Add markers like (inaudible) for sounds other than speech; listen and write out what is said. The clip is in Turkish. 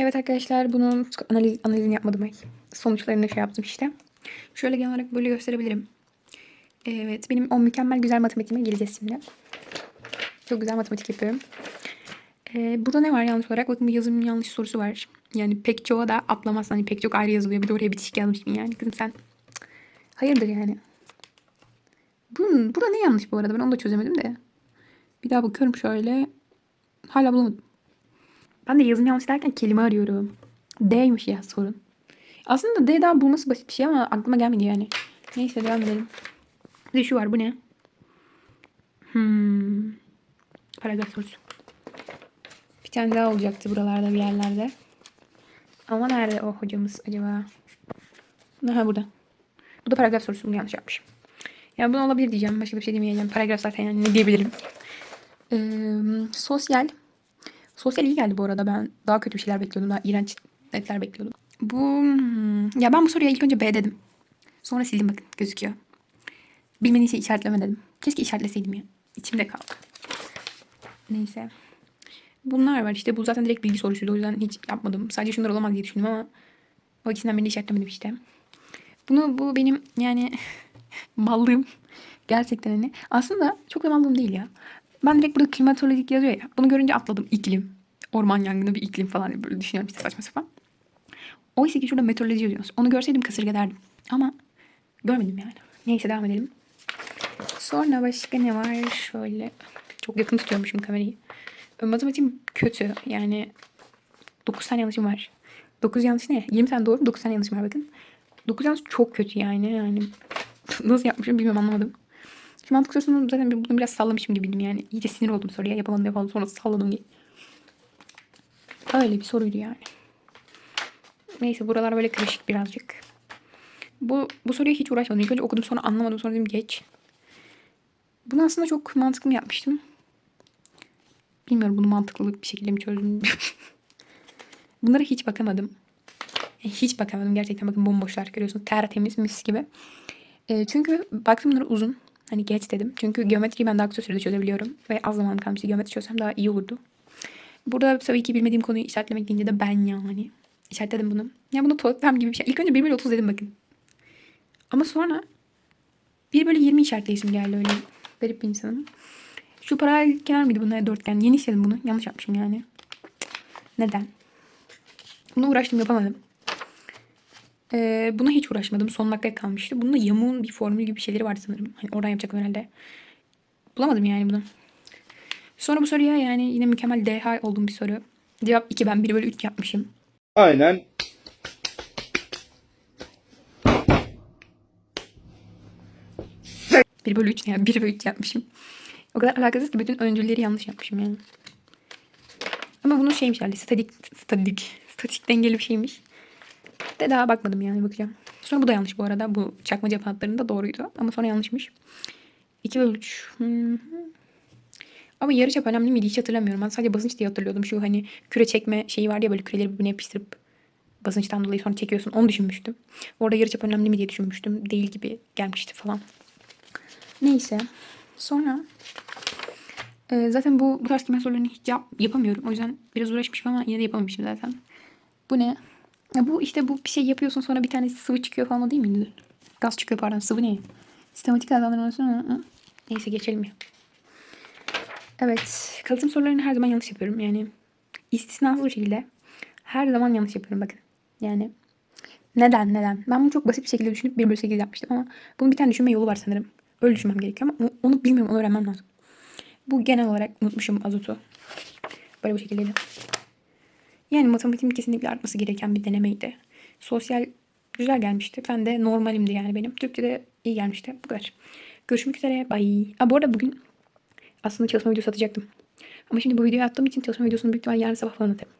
Evet arkadaşlar bunun analiz, analizini yapmadım. ay. Sonuçlarını şey yaptım işte. Şöyle genel olarak böyle gösterebilirim. Evet benim o mükemmel güzel matematiğime geleceğiz şimdi. Çok güzel matematik yapıyorum. Ee, burada ne var yanlış olarak? Bakın bir yazım yanlış sorusu var. Yani pek çoğu da atlamazsan hani pek çok ayrı yazılıyor. Bir de oraya bitişik yazmışsın yani. Kızım sen hayırdır yani. Bunun, burada ne yanlış bu arada? Ben onu da çözemedim de. Bir daha bakıyorum şöyle. Hala bulamadım. Ben de yazım yanlış derken kelime arıyorum. D'ymiş ya sorun. Aslında D daha bulması basit bir şey ama aklıma gelmedi yani. Neyse devam edelim. Bir de şu var bu ne? Hmm. Paragraf sorusu. Bir tane daha olacaktı buralarda bir yerlerde. Ama nerede o hocamız acaba? Aha burada. Bu da paragraf sorusu. Bunu yanlış yapmışım. Ya bunu olabilir diyeceğim. Başka bir şey demeyeceğim. Paragraf zaten yani ne diyebilirim. Ee, sosyal. Sosyal iyi geldi bu arada. Ben daha kötü bir şeyler bekliyordum. Daha iğrenç netler bekliyordum. Bu hmm, ya ben bu soruya ilk önce B dedim. Sonra sildim bakın gözüküyor. Bilmediğin şey işaretleme dedim. Keşke işaretleseydim ya. İçimde kaldı. Neyse. Bunlar var işte. Bu zaten direkt bilgi sorusuydu. O yüzden hiç yapmadım. Sadece şunlar olamaz diye düşündüm ama o ikisinden birini işaretlemedim işte. Bunu bu benim yani (laughs) mallığım. Gerçekten hani. Aslında çok da mallığım değil ya. Ben direkt burada klimatolojik yazıyor ya. Bunu görünce atladım. İklim. Orman yangını bir iklim falan böyle düşünüyorum işte saçma sapan. Oysa ki şurada meteoroloji yazıyor. Onu görseydim kasırga derdim. Ama görmedim yani. Neyse devam edelim. Sonra başka ne var? Şöyle. Çok yakın tutuyormuşum kamerayı. Matematiğim kötü. Yani 9 tane yanlışım var. 9 yanlış ne? 20 tane doğru 9 tane yanlışım var bakın. 9 yanlış çok kötü yani. Yani (laughs) nasıl yapmışım bilmiyorum anlamadım. Şimdi mantık sorusunu zaten bunu biraz sallamışım gibiydim yani. İyice sinir oldum soruya. Yapamadım yapamadım sonra salladım diye. Öyle bir soruydu yani. Neyse buralar böyle karışık birazcık. Bu, bu soruya hiç uğraşmadım. İlk önce okudum sonra anlamadım sonra dedim geç. Bunu aslında çok mantıklı mı yapmıştım? Bilmiyorum bunu mantıklı bir şekilde mi çözdüm. (laughs) Bunlara hiç bakamadım. Hiç bakamadım gerçekten bakın bomboşlar görüyorsunuz. Tertemiz mis gibi. E, çünkü baktım bunlar uzun. Hani geç dedim. Çünkü geometriyi ben daha kısa sürede çözebiliyorum. Ve az zamanım kalmıştı. Geometri çözsem daha iyi olurdu. Burada tabii ki bilmediğim konuyu işaretlemek deyince de ben yani. İşaretledim bunu. Ya bunu totem gibi bir şey. İlk önce 1 bölü 30 dedim bakın. Ama sonra 1 bölü 20 işaretleyesim geldi öyle. Garip bir insanım. Şu paralel kenar mıydı bunlar dörtgen? Yeni işledim bunu. Yanlış yapmışım yani. Neden? Buna uğraştım yapamadım. Ee, buna hiç uğraşmadım. Son dakikaya kalmıştı. Bunda yamuğun bir formülü gibi bir şeyleri vardı sanırım. Hani oradan yapacaktım herhalde. Bulamadım yani bunu. Sonra bu soruya yani yine mükemmel DH olduğum bir soru. Cevap 2 ben 1 bölü 3 yapmışım. Aynen 1 bölü 3 ne ya? 1 bölü 3 yapmışım. O kadar alakasız ki bütün öncülleri yanlış yapmışım yani. Ama bunun şeymiş herhalde statik, statik, statik dengeli bir şeymiş. De daha bakmadım yani bakacağım. Sonra bu da yanlış bu arada. Bu çakma cevap hatlarında doğruydu. Ama sonra yanlışmış. 2 bölü 3. Hı hı. Ama yarıçap önemli miydi hiç hatırlamıyorum. Ben sadece basınç diye hatırlıyordum. Şu hani küre çekme şeyi var ya böyle küreleri birbirine yapıştırıp basınçtan dolayı sonra çekiyorsun. Onu düşünmüştüm. Orada yarıçap önemli mi diye düşünmüştüm. Değil gibi gelmişti falan. Neyse. Sonra e, zaten bu, bu tarz kimya sorularını hiç yap, yapamıyorum. O yüzden biraz uğraşmışım ama yine de yapamamışım zaten. Bu ne? Ya bu işte bu bir şey yapıyorsun sonra bir tane sıvı çıkıyor falan o değil miydi? Gaz çıkıyor pardon sıvı ne? Sistematik adlandırması Neyse geçelim ya. Evet. Kalıtım sorularını her zaman yanlış yapıyorum. Yani istisnasız bir şekilde her zaman yanlış yapıyorum bakın. Yani neden neden? Ben bunu çok basit bir şekilde düşünüp 1 bölü 8 yapmıştım ama bunun bir tane düşünme yolu var sanırım. Öyle düşünmem gerekiyor ama onu bilmiyorum. Onu öğrenmem lazım. Bu genel olarak unutmuşum azotu. Böyle bu şekildeydi. Yani matematiğin kesinlikle artması gereken bir denemeydi. Sosyal güzel gelmişti. Ben de normalimdi yani benim. Türkçe'de iyi gelmişti. Bu kadar. Görüşmek üzere. Bye. Aa, bu arada bugün aslında çalışma videosu atacaktım. Ama şimdi bu videoyu attığım için çalışma videosunu büyük ihtimalle yarın sabah falan atarım.